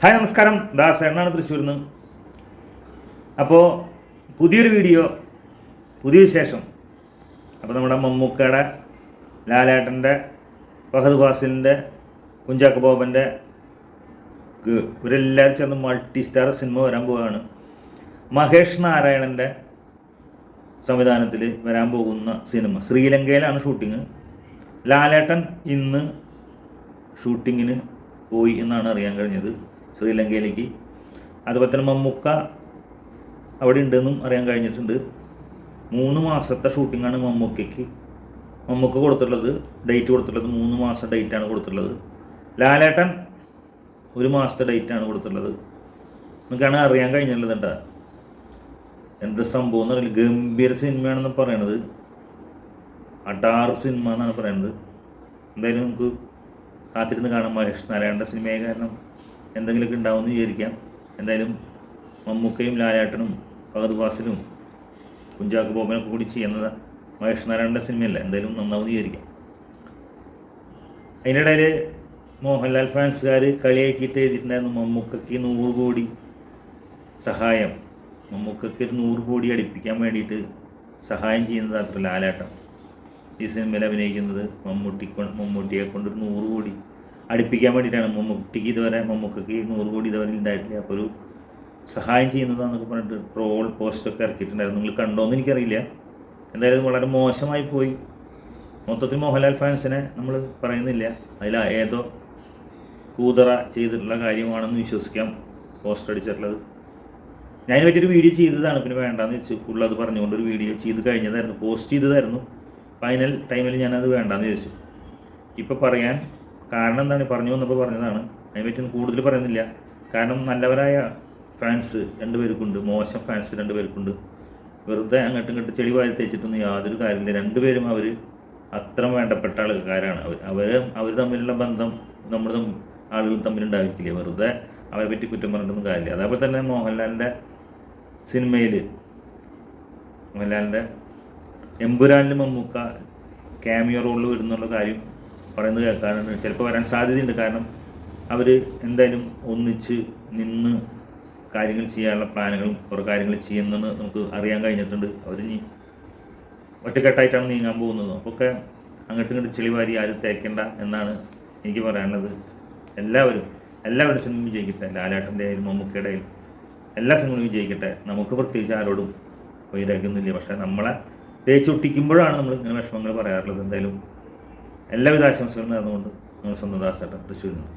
Hi നമസ്കാരം. ദാസ് എന്നാണ് തൃശ്ശൂരിൽ നിന്ന് അപ്പോൾ പുതിയൊരു വീഡിയോ പുതിയ വിശേഷം. അപ്പോൾ നമ്മുടെ മമ്മൂക്കയുടെ ലാലേട്ടന്റെ ഫഹദ് ഫാസിലിന്റെ കുഞ്ചാക്ക ബോബന്റെ ഇവരെല്ലാവരും ചേർന്ന് മൾട്ടി സ്റ്റാർ സിനിമ വരാൻ പോവുകയാണ്. മഹേഷ് നാരായണന്റെ സംവിധാനത്തിൽ വരാൻ പോകുന്ന സിനിമ ശ്രീലങ്കയിലാണ് ഷൂട്ടിങ് ലാലേട്ടൻ ഇന്ന് ഷൂട്ടിങ്ങിന് പോയി എന്നാണ് അറിയാൻ കഴിഞ്ഞത്. ശ്രീലങ്കയിലേക്ക്. അതുപോലെ തന്നെ മമ്മൂക്ക അവിടെ ഉണ്ടെന്നും അറിയാൻ കഴിഞ്ഞിട്ടുണ്ട്. മൂന്ന് മാസത്തെ ഷൂട്ടിങ്ങാണ് മമ്മൂക്കയ്ക്ക്. മമ്മൂക്ക കൊടുത്തിട്ടുള്ളത് ഡേറ്റ് കൊടുത്തിട്ടുള്ളത് മൂന്ന് മാസം ഡേറ്റാണ് കൊടുത്തിട്ടുള്ളത്. ലാലേട്ടൻ ഒരു മാസത്തെ ഡേറ്റാണ് കൊടുത്തിട്ടുള്ളത്. നമുക്കാണ് അറിയാൻ കഴിഞ്ഞിട്ടുള്ളത് കേട്ടോ. എന്ത് സംഭവം എന്ന് അറിയില്ല ഗംഭീര സിനിമയാണെന്ന് പറയണത്. അടാർ സിനിമ എന്നാണ് പറയുന്നത് എന്തായാലും നമുക്ക് കാത്തിരുന്ന് കാണാം മഹേഷ് നാരായണന്റെ സിനിമയെ കാരണം. എന്തെങ്കിലുമൊക്കെ ഉണ്ടാവുമെന്ന് വിചാരിക്കാം. എന്തായാലും മമ്മൂക്കയും ലാലേട്ടനും ഫഹദ് ഫാസിലും കുഞ്ചാക്ക് ബോബനൊക്കെ കൂടി ചെയ്യുന്നത് മഹേഷ് നാരായണന്റെ സിനിമയല്ല. എന്തായാലും നന്നാവുമെന്ന് വിചാരിക്കാം. അതിനിടയിൽ മോഹൻലാൽ ഫാൻസുകാർ കളിയാക്കിയിട്ട് എഴുതിയിട്ടുണ്ടായിരുന്നു മമ്മൂക്കയ്ക്ക് നൂറ് കോടി സഹായം. മമ്മൂക്കയ്ക്ക് ഒരു നൂറ് കോടി അടുപ്പിക്കാൻ വേണ്ടിയിട്ട് സഹായം ചെയ്യുന്നത് അത്ര ലാലാട്ടം ഈ സിനിമയിൽ അഭിനയിക്കുന്നത് മമ്മൂട്ടി മമ്മൂട്ടിയെ കൊണ്ടൊരു നൂറ് കോടി അടുപ്പിക്കാൻ വേണ്ടിയിട്ടാണ് മമ്മൂട്ടിക്ക് ഇതുവരെ മമ്മൂക്കയ്ക്ക് നൂറ് കോടി ഇതുവരെ ഉണ്ടായിട്ടില്ല അപ്പോൾ ഒരു സഹായം ചെയ്യുന്നതാണെന്നൊക്കെ പറഞ്ഞിട്ട് ട്രോൾ പോസ്റ്റൊക്കെ ഇറക്കിയിട്ടുണ്ടായിരുന്നു. നിങ്ങൾ കണ്ടോന്ന് എനിക്കറിയില്ല. എന്തായാലും വളരെ മോശമായി പോയി. മൊത്തത്തിൽ മോഹൻലാൽ ഫാൻസിനെ നമ്മൾ പറയുന്നില്ല. അതിൽ ഏതോ കൂതറ ചെയ്തിട്ടുള്ള കാര്യമാണെന്ന് വിശ്വസിക്കാം പോസ്റ്റർ അടിച്ചിട്ടുള്ളത്. ഞാൻ പറ്റിയൊരു വീഡിയോ ചെയ്തതാണ്. പിന്നെ വേണ്ടാന്ന് വെച്ച്. ഫുൾ അത് പറഞ്ഞുകൊണ്ട് ഒരു വീഡിയോ ചെയ്ത് കഴിഞ്ഞതായിരുന്നു. പോസ്റ്റ് ചെയ്തതായിരുന്നു. ഫൈനൽ ടൈമിൽ ഞാനത് വേണ്ടാന്ന് ചോദിച്ചു ഇപ്പോൾ പറയാൻ കാരണം എന്താണ്? പറഞ്ഞു വന്നപ്പോൾ പറഞ്ഞതാണ്. അതിനെ പറ്റി കൂടുതൽ പറയുന്നില്ല. കാരണം നല്ലവരായ ഫാൻസ് രണ്ടുപേർക്കുണ്ട്. മോശം ഫാൻസ് രണ്ടുപേർക്കുണ്ട്. വെറുതെ അങ്ങോട്ടും ഇങ്ങോട്ട് ചെളിവായി തേച്ചിട്ടൊന്നും യാതൊരു കാര്യമില്ല. രണ്ടുപേരും അവർ അത്ര വേണ്ടപ്പെട്ട ആൾക്കാരാണ്. അവർ അവർ അവർ തമ്മിലുള്ള ബന്ധം നമ്മൾ ആളുകൾ തമ്മിലുണ്ടായിരിക്കില്ല? വെറുതെ അവരെ പറ്റി കുറ്റം പറഞ്ഞിട്ടൊന്നും കാര്യമില്ല. അതേപോലെ തന്നെ മോഹൻലാലിന്റെ സിനിമയിൽ മോഹൻലാലിന്റെ എമ്പുരാനിൽ മമ്മൂക്ക ക്യാമിയോ റോളിൽ വരുന്നുള്ള കാര്യം പറയുന്നത് കേൾക്കാറുണ്ട് ചിലപ്പോൾ വരാൻ സാധ്യതയുണ്ട്. കാരണം അവർ എന്തായാലും ഒന്നിച്ച് നിന്ന് കാര്യങ്ങൾ ചെയ്യാനുള്ള പ്ലാനുകളും കുറേ കാര്യങ്ങൾ ചെയ്യുന്നെന്ന് നമുക്ക് അറിയാൻ കഴിഞ്ഞിട്ടുണ്ട്. അവർ ഇനി ഒറ്റക്കെട്ടായിട്ടാണ് നീങ്ങാൻ പോകുന്നത്. അപ്പോൾ ഒക്കെ അങ്ങോട്ടും ഇങ്ങോട്ടും ചെളിവാരി ആരും തേക്കേണ്ട എന്നാണ് എനിക്ക് പറയാനുള്ളത്. എല്ലാവരും എല്ലാവരും സിനിമ വിജയിക്കട്ടെ. ലാലാട്ടന്റെ ആയാലും മമ്മൂക്കയുടെ ആയാലും എല്ലാ സിനിമകളും വിജയിക്കട്ടെ. നമുക്ക് പ്രത്യേകിച്ച് ആരോടും വൈരാഗ്യമൊന്നുമില്ല. പക്ഷേ നമ്മളെ തേച്ചൊട്ടിക്കുമ്പോഴാണ് നമ്മൾ ഇങ്ങനെ വിഷമങ്ങൾ പറയാറുള്ളത്. എന്തായാലും എല്ലാവിധ ആശംസകളും നേർന്നുകൊണ്ട് നിങ്ങൾ സ്വന്തം ദാസേട്ടൻ തൃശ്ശൂരിൽ നിന്ന്.